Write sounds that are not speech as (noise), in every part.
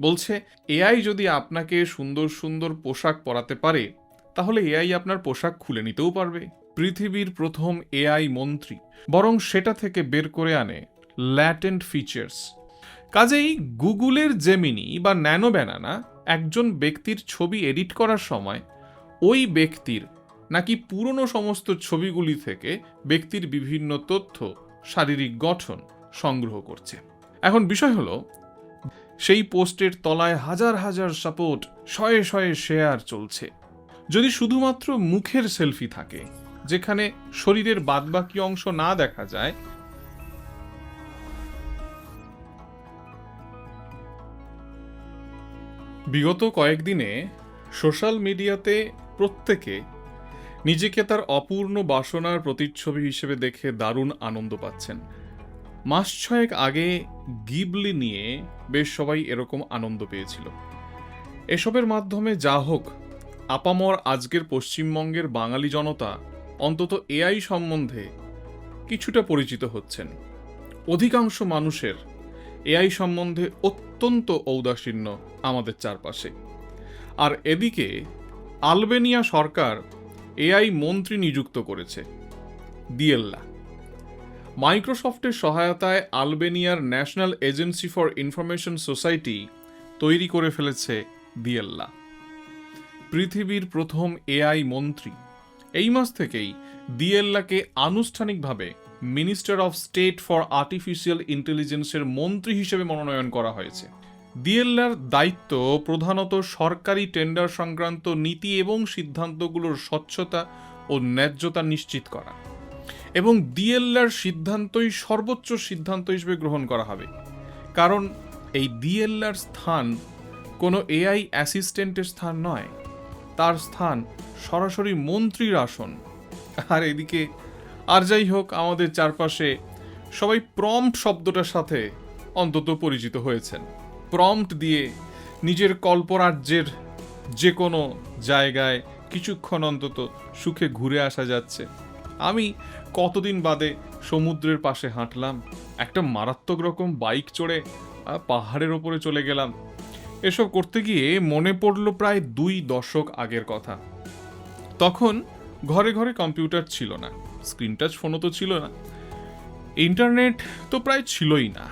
বলছে, এআই যদি আপনাকে সুন্দর সুন্দর পোশাক পরাতে পারে, তাহলে এআই আপনার পোশাক খুলে নিতেও পারবে। পৃথিবীর প্রথম এআই মন্ত্রী, বরং সেটা থেকে বের করে আনে ল্যাটেন্ট ফিচার্স কাজেই গুগলের জেমিনি বা ন্যানো ব্যানানা একজন ব্যক্তির ছবি এডিট করার সময় ওই ব্যক্তির নাকি পুরনো সমস্ত ছবিগুলি থেকে ব্যক্তির বিভিন্ন তথ্য, শারীরিক গঠন সংগ্রহ করছে। এখন বিষয় হলো সেই পোস্টের তলায় হাজার হাজার সাপোর্ট, শয়ে শয়ে শেয়ার চলছে। যদি শুধুমাত্র মুখের সেলফি থাকে, যেখানে শরীরের বাদবাকি অংশ না দেখা যায়, বিগত কয়েকদিনে সোশ্যাল মিডিয়াতে প্রত্যেকে নিজেকে তার অপূর্ণ বাসনার প্রতিচ্ছবি হিসেবে দেখে দারুণ আনন্দ পাচ্ছেন। মাস ছয়েক আগে গিবলি নিয়ে বেশ সবাই এরকম আনন্দ পেয়েছিল। এসবের মাধ্যমে যা হোক, আপামর আজকের পশ্চিমবঙ্গের বাঙালি জনতা অন্তত এআই সম্বন্ধে কিছুটা পরিচিত হচ্ছেন। অধিকাংশ মানুষের এআই সম্বন্ধে অত্যন্ত ঔদাসীন্য আমাদের চারপাশে। আর এদিকে আলবেনিয়া সরকার এআই মন্ত্রী নিযুক্ত করেছে, দিয়েল্লা। মাইক্রোসফটের সহায়তায় আলবেনিয়ার National Agency for Information Society তৈরি করে ফেলেছে দিয়েল্লা। পৃথিবীর প্রথম এআই মন্ত্রী। এই মাস থেকেই দিয়েল্লাকে আনুষ্ঠানিকভাবে minister of state for artificial ইন্টেলিজেন্সের মন্ত্রী হিসেবে মনোনয়ন করা হয়েছে। দিয়েল্লার দায়িত্ব প্রধানত সরকারি টেন্ডার সংক্রান্ত নীতি এবং সিদ্ধান্তগুলোর স্বচ্ছতা ও ন্যায্যতা নিশ্চিত করা। এবং ডিএলআর সিদ্ধান্তই সর্বোচ্চ সিদ্ধান্ত হিসেবে গ্রহণ করা হবে। কারণ এই ডিএলআর স্থান কোনো এআই অ্যাসিস্ট্যান্টের স্থান নয়। তার স্থান সরাসরি মন্ত্রীর আসন। আর এদিকে, আর যাই হোক, আমাদের চারপাশে সবাই প্রম্পট শব্দটার সাথে অন্তত পরিচিত হয়েছেন। প্রম্পট দিয়ে নিজের কল্পরাজ্যের যে কোনো জায়গায় কিছুক্ষণ অন্তত সুখে ঘুরে আসা যাচ্ছে। আমি কতদিন বাদে সমুদ্রের পাশে হাঁটলাম, একটা মারাত্মক রকম বাইক চড়ে পাহাড়ের ওপরে চলে গেলাম। এসব করতে গিয়ে মনে পড়ল প্রায় দুই দশক আগের কথা। তখন ঘরে ঘরে কম্পিউটার ছিল না, স্ক্রিন টাচ ফোনও তো ছিল না, ইন্টারনেট তো প্রায় ছিলই না।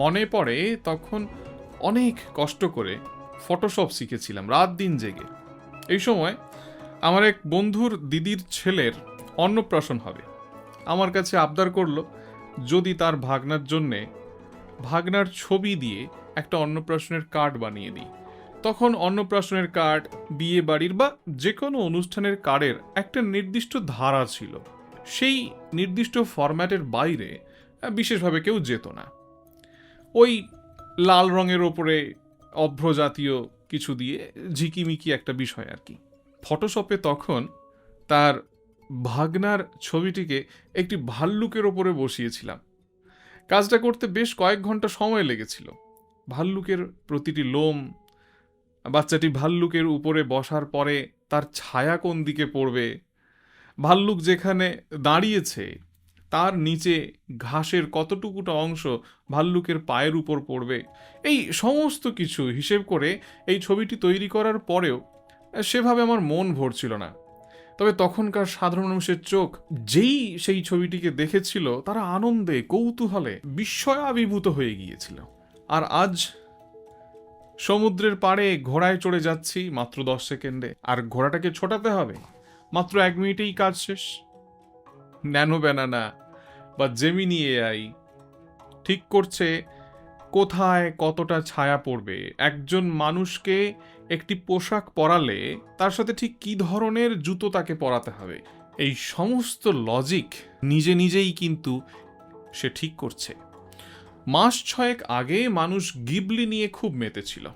মনে পড়ে তখন অনেক কষ্ট করে ফটোশপ শিখেছিলাম, রাত দিন জেগে। এই সময় আমার এক বন্ধুর দিদির ছেলের অন্নপ্রাশন হবে। আমার কাছে আবদার করল, যদি তার ভাগনার জন্যে ভাগনার ছবি দিয়ে একটা অন্নপ্রাশনের কার্ড বানিয়ে দিই। তখন অন্নপ্রাশনের কার্ড, বিয়ে বাড়ির বা যে কোনো অনুষ্ঠানের কার্ডের একটা নির্দিষ্ট ধারা ছিল। সেই নির্দিষ্ট ফরম্যাটের বাইরে বিশেষভাবে কেউ যেত না। ওই লাল রঙের ওপরে অভ্রজাতীয় কিছু দিয়ে ঝিকিমিকি একটা বিষয় আর কি। ফটোশপে তখন তার ভাগনার ছবিটিকে একটি ভাল্লুকের ওপরে বসিয়েছিলাম। কাজটা করতে বেশ কয়েক ঘণ্টা সময় লেগেছিল। ভাল্লুকের প্রতিটি লোম, বাচ্চাটি ভাল্লুকের উপরে বসার পরে তার ছায়া কোন দিকে পড়বে? ভাল্লুক যেখানে দাঁড়িয়েছে, তার নিচে ঘাসের কতটুকুটা অংশ ভাল্লুকের পায়ের উপর পড়বে? এই সমস্ত কিছু হিসেব করে এই ছবিটি তৈরি করার পরেও সেভাবে আমার মন ভরছিল না। তবে তখনকার সাধারণ মানুষের চোখ যেই সেই ছবিটিকে দেখেছিল, তারা আনন্দে, কৌতূহলে, বিস্ময়াভিভূত হয়ে গিয়েছিল। আর আজ সমুদ্রের পাড়ে ঘোড়ায় চড়ে যাচ্ছি মাত্র দশ সেকেন্ডে। আর ঘোড়াটাকে ছোটাতে হবে, মাত্র এক মিনিটেই কাজ শেষ। ন্যানো ব্যানানা বা জেমিনি এআই ঠিক করছে কোথায় কতটা ছায়া পড়বে। একজন মানুষকে একটি পোশাক পরালে তার সাথে ঠিক কী ধরনের জুতো তাকে পরাতে হবে? এই সমস্ত লজিক নিজে নিজেই কিন্তু সে ঠিক করছে। মাস ছয়েক আগে মানুষ গিবলি নিয়ে খুব মেতেছিল।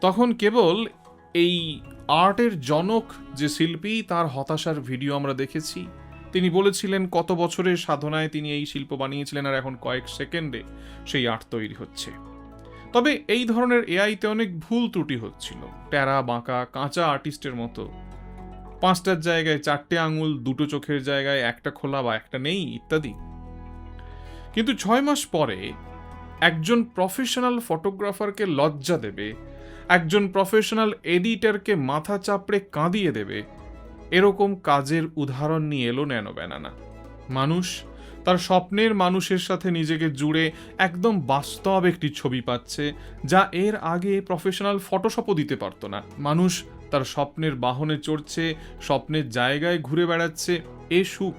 তখন কেবল এই আর্টের জনক যে শিল্পী, তার হতাশার ভিডিও আমরা দেখেছি। তিনি বলেছিলেন, কত বছরের সাধনায় তিনি এই শিল্প বানিয়েছিলেন আর এখন কয়েক সেকেন্ডে সেই আর্ট তৈরি হচ্ছে। তবে এই ধরনের এআইতে অনেক ভুল ত্রুটি হচ্ছিল। প্যারা, বাঁকা, কাঁচা আর্টিস্টের মতো। পাঁচটার জায়গায় চারটে আঙুল, দুটো চোখের জায়গায় একটা খোলা বা একটা নেই, ইত্যাদি। কিন্তু ছয় মাস পরে একজন প্রফেশনাল ফটোগ্রাফারকে লজ্জা দেবে, একজন প্রফেশনাল এডিটরকে মাথা চাপড়ে কাঁদিয়ে দেবে। এরকম কাজের উদাহরণ নিয়ে এলো ন্যানো ব্যানানা। মানুষ তার স্বপ্নের মানুষের সাথে নিজেকে জুড়ে একদম বাস্তব একটি ছবি পাচ্ছে, যা এর আগে প্রফেশনাল ফটোশপও দিতে পারতো না। মানুষ তার স্বপ্নের বাহনে চড়ছে, স্বপ্নের জায়গায় ঘুরে বেড়াচ্ছে, এ সুখ।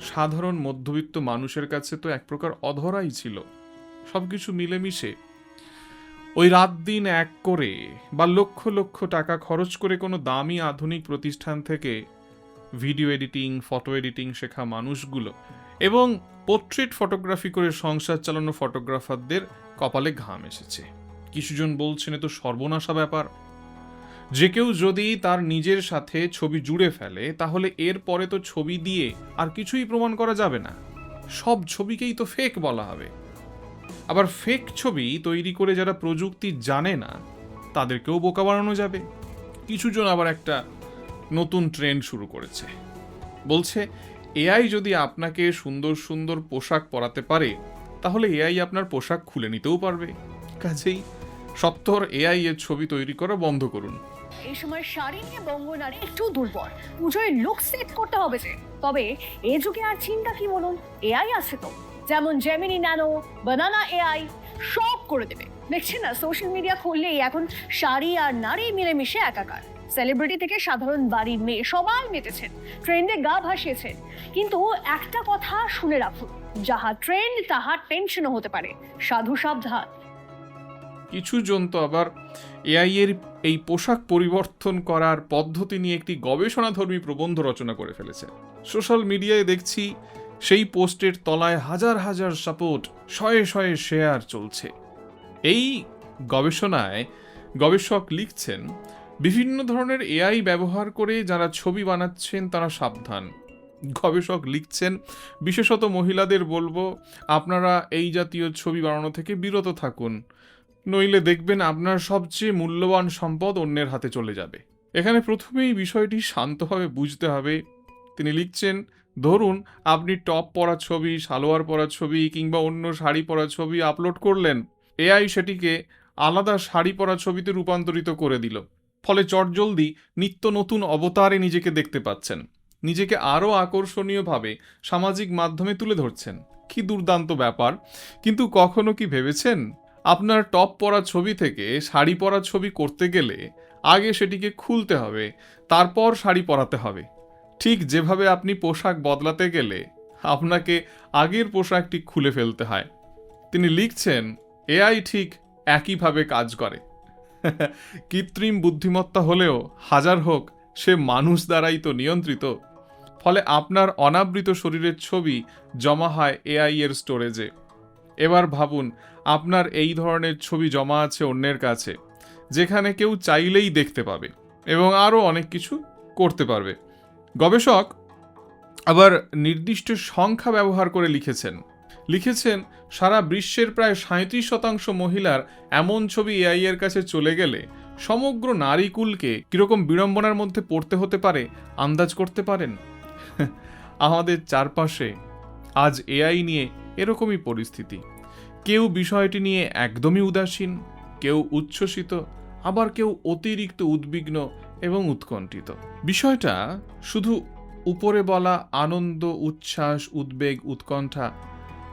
সাধারণ মধ্যবিত্ত মানুষের কাছে তো এক প্রকার অধরাই ছিল। সবকিছু মিলেমিশে। ওই রাত দিন এক করে বা লক্ষ লক্ষ টাকা খরচ করে কোনো দামি আধুনিক প্রতিষ্ঠান থেকে ভিডিও এডিটিং ফটো এডিটিং শেখা মানুষগুলো এবং পোর্ট্রেট ফটোগ্রাফি করে সংসার চালানো ফটোগ্রাফারদের কপালে ঘাম এসেছে। কিছুজন বলছেন তো সর্বনাশা ব্যাপার। যে কেউ যদি তার নিজের সাথে ছবি জুড়ে ফেলে, তাহলে এর পরে তো ছবি দিয়ে আর কিছুই প্রমাণ করা যাবে না। সব ছবিকেই তো ফেক বলা হবে। আবার ফেক ছবি তৈরি করে যারা প্রযুক্তি জানে না, তাদেরকেও বোকা বানানো যাবে। কিছুজন আবার একটা নতুন ট্রেন্ড শুরু করেছে। বলছে এআই যদি আপনাকে সুন্দর সুন্দর পোশাক পরাতে পারে, তাহলে এআই আপনার পোশাক খুলে নিতেও পারবে। কাজেই সত্তর এআই এর ছবি তৈরি করা বন্ধ করুন। এই সময় শাড়ি নিয়ে বঙ্গনারী একটু দুর্বল। পুজোয় লুক সেট করতে হবে যে। তবে এ যুগে আর চিন্তা কি বলুন? এআই আছে তো। যেমন জেমিনি ন্যানো বানানা এআই সব করে দেবে। দেখছেন না? সোশ্যাল মিডিয়া খুললেই এখন শাড়ি আর নারী মিলেমিশে একাকার। সেলিব্রিটি থেকে সাধারণ বাড়ির মেয়ে, সবাই মেতেছেন ট্রেন্ডে গা ভাসিয়েছেন কিন্তু একটা কথা শুনে রাখুন যাহা ট্রেন্ড তাহা টেনশনও হতে পারে। সাধু সাবধান। কিছু জন তো আবার এআই এর এই পোশাক পরিবর্তন করার পদ্ধতি নিয়ে একটি গবেষণাধর্মী প্রবন্ধ রচনা করে ফেলেছে। সোশ্যাল মিডিয়ায় দেখছি, সেই পোস্টের তলায় হাজার হাজার সাপোর্ট, শয়ে শয়ে শেয়ার চলছে। এই গবেষণায় গবেষক লিখছেন বিভিন্ন ধরনের এআই ব্যবহার করে যারা ছবি বানাচ্ছেন, তারা সাবধান। গবেষক লিখছেন, বিশেষত মহিলাদের বলব, আপনারা এই জাতীয় ছবি বানানো থেকে বিরত থাকুন। নইলে দেখবেন আপনার সবচেয়ে মূল্যবান সম্পদ অন্যের হাতে চলে যাবে। এখানে প্রথমেই বিষয়টি শান্তভাবে বুঝতে হবে। তিনি লিখছেন, ধরুন, আপনি টপ পরা ছবি, সালোয়ার পরা ছবি কিংবা অন্য শাড়ি পরা ছবি আপলোড করলেন। এআই সেটিকে আলাদা শাড়ি পরা ছবিতে রূপান্তরিত করে দিল। ফলে চটজলদি নিত্য নতুন অবতারে নিজেকে দেখতে পাচ্ছেন। নিজেকে আরও আকর্ষণীয়ভাবে সামাজিক মাধ্যমে তুলে ধরছেন। কি দুর্দান্ত ব্যাপার। কিন্তু কখনো কি ভেবেছেন? আপনার টপ পরা ছবি থেকে শাড়ি পরা ছবি করতে গেলে আগে সেটিকে খুলতে হবে, তারপর শাড়ি পরাতে হবে। ঠিক যেভাবে আপনি পোশাক বদলাতে গেলে আপনাকে আগের পোশাকটি খুলে ফেলতে হয়। তিনি লিখছেন এআই ঠিক একইভাবে কাজ করে। কৃত্রিম বুদ্ধিমত্তা হলেও হাজার হোক, সে মানুষ দ্বারাই তো নিয়ন্ত্রিত। ফলে আপনার অনাবৃত শরীরের ছবি জমা হয় এআই এর স্টোরেজে। এবার ভাবুন, আপনার এই ধরনের ছবি জমা আছে অন্যের কাছে, যেখানে কেউ চাইলেই দেখতে পাবে এবং আরও অনেক কিছু করতে পারবে। গবেষক আবার নির্দিষ্ট সংখ্যা ব্যবহার করে লিখেছেন। লিখেছেন, সারা বিশ্বের প্রায় সাঁত্রিশ শতাংশ মহিলার এমন ছবি এআই এর কাছে চলে গেলে সমগ্র নারীকুলকে কীরকম বিড়ম্বনার মধ্যে পড়তে হতে পারে, আন্দাজ করতে পারেন? (laughs) আমাদের চারপাশে আজ এআই নিয়ে এরকমই পরিস্থিতি। কেউ বিষয়টি নিয়ে একদমই উদাসীন, কেউ উচ্ছ্বসিত, আবার কেউ অতিরিক্ত উদ্বিগ্ন এবং উৎকণ্ঠিত। বিষয়টা শুধু উপরে বলা আনন্দ, উচ্ছ্বাস, উদ্বেগ, উৎকণ্ঠা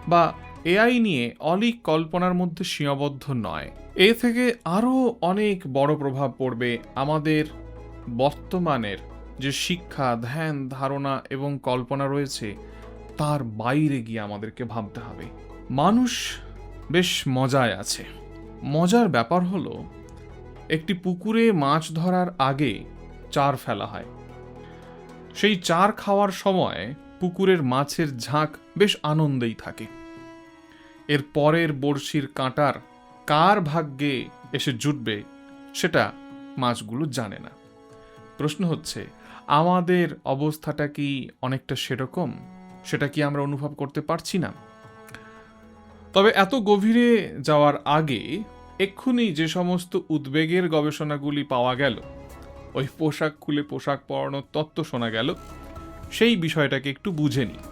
বা এআই নিয়ে অলিক কল্পনার মধ্যে সীমাবদ্ধ নয়। এ থেকে আরও অনেক বড় প্রভাব পড়বে আমাদের বর্তমানের যে শিক্ষা, ধ্যান, ধারণা এবং কল্পনা রয়েছে, তার বাইরে গিয়ে আমাদেরকে ভাবতে হবে। মানুষ বেশ মজায় আছে। মজার ব্যাপার হলো, একটি পুকুরে মাছ ধরার আগে চার ফেলা হয়। সেই চার খাওয়ার সময় পুকুরের মাছের ঝাঁক বেশ আনন্দেই থাকে। এর পরের বড়শির কাঁটার কার ভাগ্যে এসে জুটবে, সেটা মাছগুলো জানে না। প্রশ্ন হচ্ছে, আমাদের অবস্থাটা কি অনেকটা সেরকম? সেটা কি আমরা অনুভব করতে পারছি না? তবে এত গভীরে যাওয়ার আগে এক্ষুনি যে সমস্ত উদ্বেগের গবেষণাগুলি পাওয়া গেল, ওই পোশাক খুলে পোশাক পরানোর তত্ত্ব শোনা গেল। সেই বিষয়টাকে একটু বুঝে নিই।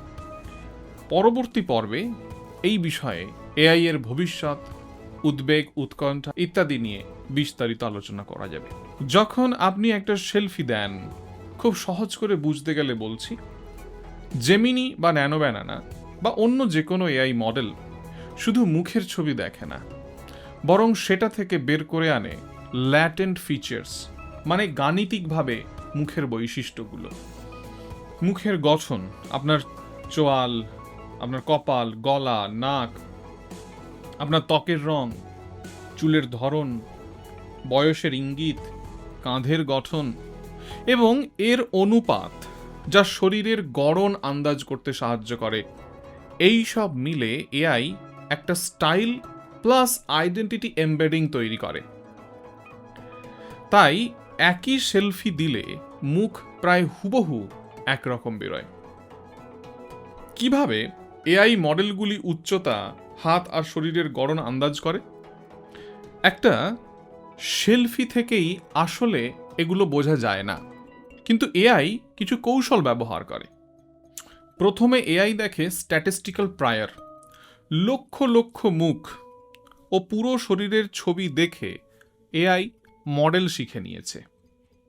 পরবর্তী পর্বে এই বিষয়ে এআই এর ভবিষ্যৎ, উদ্বেগ, উৎকণ্ঠা ইত্যাদি নিয়ে বিস্তারিত আলোচনা করা যাবে। যখন আপনি একটা সেলফি দেন, খুব সহজ করে বুঝতে গেলে বলছি জেমিনি বা ন্যানো ব্যানানা বা অন্য যে কোনো এআই মডেল শুধু মুখের ছবি দেখে না, বরং সেটা থেকে বের করে আনে ল্যাটেন্ট ফিচার্স মানে গাণিতিকভাবে মুখের বৈশিষ্ট্যগুলো। মুখের গঠন, আপনার চোয়াল, আপনার কপাল, গলা, নাক, আপনার ত্বকের রং, চুলের ধরন, বয়সের ইঙ্গিত, কাঁধের গঠন এবং এর অনুপাত যা শরীরের গড়ন আন্দাজ করতে সাহায্য করে। এই সব মিলে এআই একটা স্টাইল প্লাস আইডেন্টিটি এমবেডিং তৈরি করে। তাই একই সেলফি দিলে মুখ প্রায় হুবহু একরকম বেরোয়। কীভাবে এআই মডেলগুলি উচ্চতা, হাত আর শরীরের গড়ন আন্দাজ করে? একটা সেলফি থেকেই আসলে এগুলো বোঝা যায় না, কিন্তু এআই কিছু কৌশল ব্যবহার করে। প্রথমে এআই দেখে স্ট্যাটিস্টিক্যাল প্রায়ার লক্ষ লক্ষ মুখ ও পুরো শরীরের ছবি দেখে এআই মডেল শিখে নিয়েছে।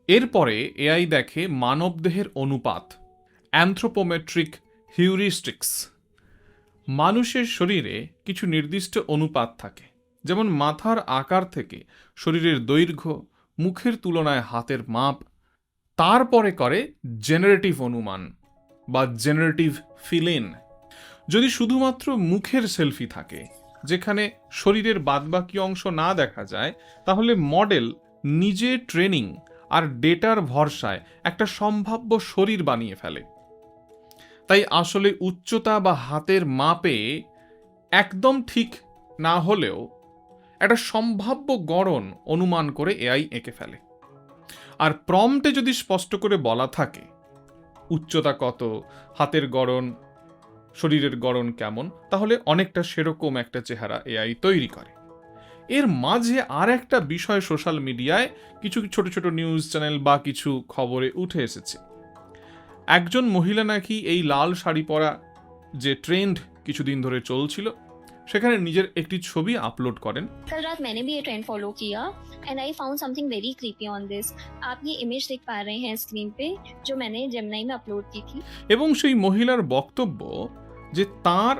এরপরে এআই দেখে মানবদেহের অনুপাত অ্যান্থ্রোপোমেট্রিক হিউরিস্টিক্স মানুষের শরীরে কিছু নির্দিষ্ট অনুপাত থাকে, যেমন মাথার আকার থেকে শরীরের দৈর্ঘ্য, মুখের তুলনায় হাতের মাপ, তারপরে করে জেনারেটিভ অনুমান বা জেনারেটিভ ফিলেন যদি শুধুমাত্র মুখের সেলফি থাকে, যেখানে শরীরের বাদবাকি অংশ না দেখা যায়, তাহলে মডেল নিজে ট্রেনিং আর ডেটার ভরসায় একটা সম্ভাব্য শরীর বানিয়ে ফেলে। তাই আসলে উচ্চতা বা হাতের মাপে একদম ঠিক না হলেও একটা সম্ভাব্য গড়ন অনুমান করে এআই এঁকে ফেলে। আর প্রম্পটে যদি স্পষ্ট করে বলা থাকে, উচ্চতা কত, হাতের গড়ন, শরীরের গড়ন কেমন, তাহলে অনেকটা সেরকম একটা চেহারা এআই তৈরি করে। এর মাঝে আর একটা বিষয় সোশ্যাল মিডিয়ায় কিছু ছোট ছোট নিউজ চ্যানেল বা কিছু খবরে উঠে এসেছে একজন মহিলা নাকি এই লাল শাড়ি পরা যে ট্রেন্ড কিছুদিন ধরে চলছিল সেখানে নিজের একটি ছবি আপলোড করেন कल रात मैंने भी ये ट्रेंड फॉलो किया and I found something very creepy on this आप ये इमेज देख पा रहे हैं स्क्रीन पे जो मैंने जेमनाई में अपलोड की थी এবং সেই মহিলার বক্তব্য যে তার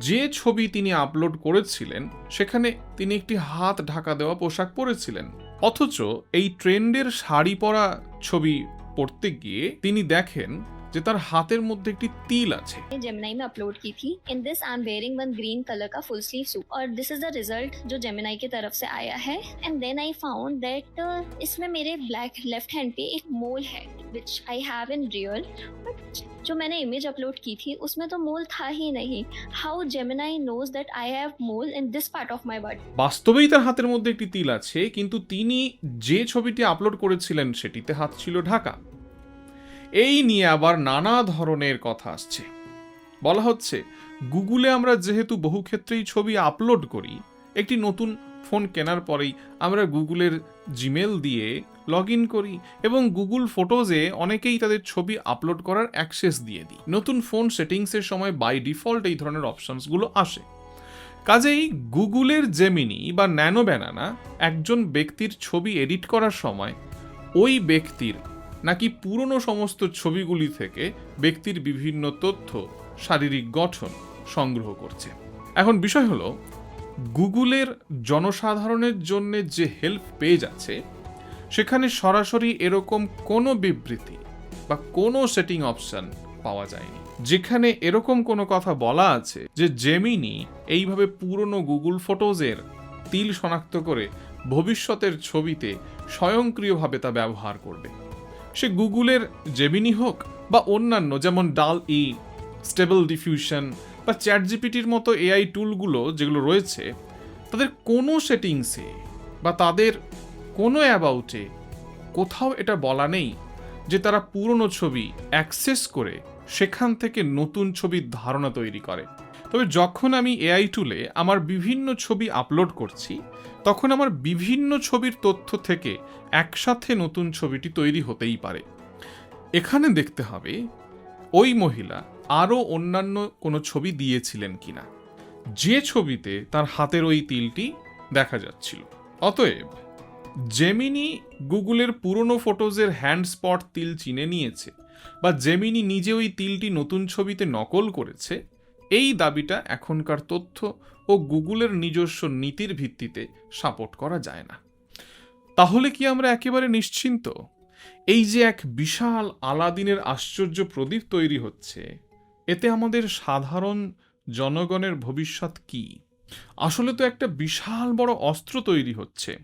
যে ছবি তিনি আপলোড করেছিলেন সেখানে তিনি একটি হাত ঢাকা দেওয়া পোশাক পরেছিলেন অথচ এই ট্রেন্ডের শাড়ি পরা ছবি পড়তে গিয়ে তিনি দেখেন যে তার হাতের মধ্যে একটি তিল আছে जेमिनाई में अपलोड की थी in this I am wearing one green colour का फुल स्लीव सूट और दिस इज द रिजल्ट जो जेमिनाई की तरफ से आया है and then I found that इसमें मेरे ब्लैक लेफ्ट हैंड पे एक मोल है which I have in real but जो मैंने इमेज अपलोड की थी उसमें तो मोल था ही नहीं how Gemini knows that I have mole in this part of my body বাস্তবেই তার হাতের মধ্যে একটি তিল আছে কিন্তু তিনি যে ছবিটি আপলোড করেছিলেন সেটিতে হাত ছিল ঢাকা এই নিয়ে আবার নানা ধরনের কথা আসছে বলা হচ্ছে গুগলে আমরা যেহেতু বহু ক্ষেত্রেই ছবি আপলোড করি একটি নতুন ফোন কেনার পরেই আমরা গুগলের জিমেল দিয়ে লগ ইন করি এবং গুগল ফটোজে অনেকেই তাদের ছবি আপলোড করার অ্যাক্সেস দিয়ে দিই। নতুন ফোন সেটিংসের সময় বাই ডিফল্ট এই ধরনের অপশনসগুলো আসে। কাজেই গুগলের জেমিনি বা ন্যানো ব্যানানা একজন ব্যক্তির ছবি এডিট করার সময় ওই ব্যক্তির নাকি পুরনো সমস্ত ছবিগুলি থেকে ব্যক্তির বিভিন্ন তথ্য, শারীরিক গঠন সংগ্রহ করছে। এখন বিষয় হলো গুগলের জনসাধারণের জন্য যে হেল্প পেজ আছে সেখানে সরাসরি এরকম কোনো বিবৃতি বা কোনো সেটিং অপশন পাওয়া যায়নি। যেখানে এরকম কোনো কথা বলা আছে যে জেমিনি এইভাবে পুরনো গুগল ফটোজের তিল শনাক্ত করে ভবিষ্যতের ছবিতে স্বয়ংক্রিয়ভাবে তা ব্যবহার করবে। সে গুগলের জেমিনি হোক বা অন্যান্য যেমন ডাল ই স্টেবল ডিফিউশন বা চ্যাট জিপিটির মতো এআই টুলগুলো যেগুলো রয়েছে, তাদের কোনো সেটিংসে বা তাদের কোনো অ্যাবাউটে কোথাও এটা বলা নেই যে তারা পুরনো ছবি অ্যাক্সেস করে সেখান থেকে নতুন ছবির ধারণা তৈরি করে। তবে যখন আমি এআই টুলে আমার বিভিন্ন ছবি আপলোড করছি, তখন আমার বিভিন্ন ছবির তথ্য থেকে একসাথে নতুন ছবিটি তৈরি হতেই পারে। এখানে দেখতে হবে, ওই মহিলা আরও অন্যান্য কোনো ছবি দিয়েছিলেন কিনা। যে ছবিতে তার হাতের ওই তিলটি দেখা যাচ্ছিল। অতএব জেমিনি গুগলের পুরনো ফটোজের হ্যান্ড স্পট তিল চিনে নিয়েছে বা জেমিনি নিজে ওই তিলটি নতুন ছবিতে নকল করেছে, এই দাবিটা এখনকার তথ্য ও গুগলের নিজস্ব নীতির ভিত্তিতে সাপোর্ট করা যায় না। তাহলে কি আমরা একেবারে নিশ্চিন্ত? এই যে এক বিশাল আলাদিনের আশ্চর্য প্রদীপ তৈরি হচ্ছে, এতে আমাদের সাধারণ জনগণের ভবিষ্যৎ কি? আসলে তো একটা বিশাল বড় অস্ত্র তৈরি হচ্ছে।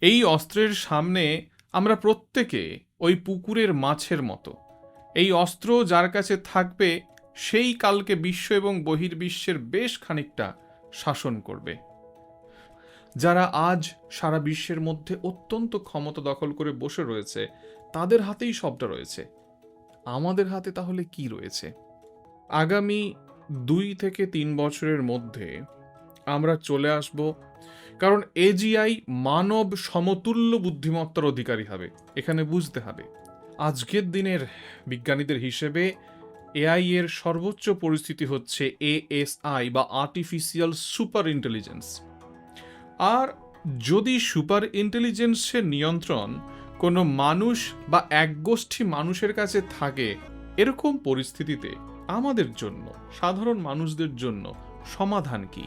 এই অস্ত্রের সামনে আমরা প্রত্যেকে ওই পুকুরের মাছের মতো। এই অস্ত্র যার কাছে থাকবে, সেই কালকে বিশ্ব এবং বহির্বিশ্বের বেশ খানিকটা শাসন করবে। যারা আজ সারা বিশ্বের মধ্যে অত্যন্ত ক্ষমতা দখল করে বসে রয়েছে, তাদের হাতেই সবটা রয়েছে। আমাদের হাতে তাহলে কি রয়েছে? আগামী দুই থেকে তিন বছরের মধ্যে আমরা চলে আসব কারণ এজিআই মানব সমতুল্য বুদ্ধিমত্তার অধিকারী হবে। এখানে বুঝতে হবে, আজকের দিনের বিজ্ঞানীদের হিসেবে এআই এর সর্বোচ্চ পরিস্থিতি হচ্ছে এএসআই বা আর্টিফিশিয়াল সুপার ইন্টেলিজেন্স আর যদি সুপার ইন্টেলিজেন্সের নিয়ন্ত্রণ কোনো মানুষ বা একগোষ্ঠী মানুষের কাছে থাকে, এরকম পরিস্থিতিতে আমাদের জন্য, সাধারণ মানুষদের জন্য সমাধান কি?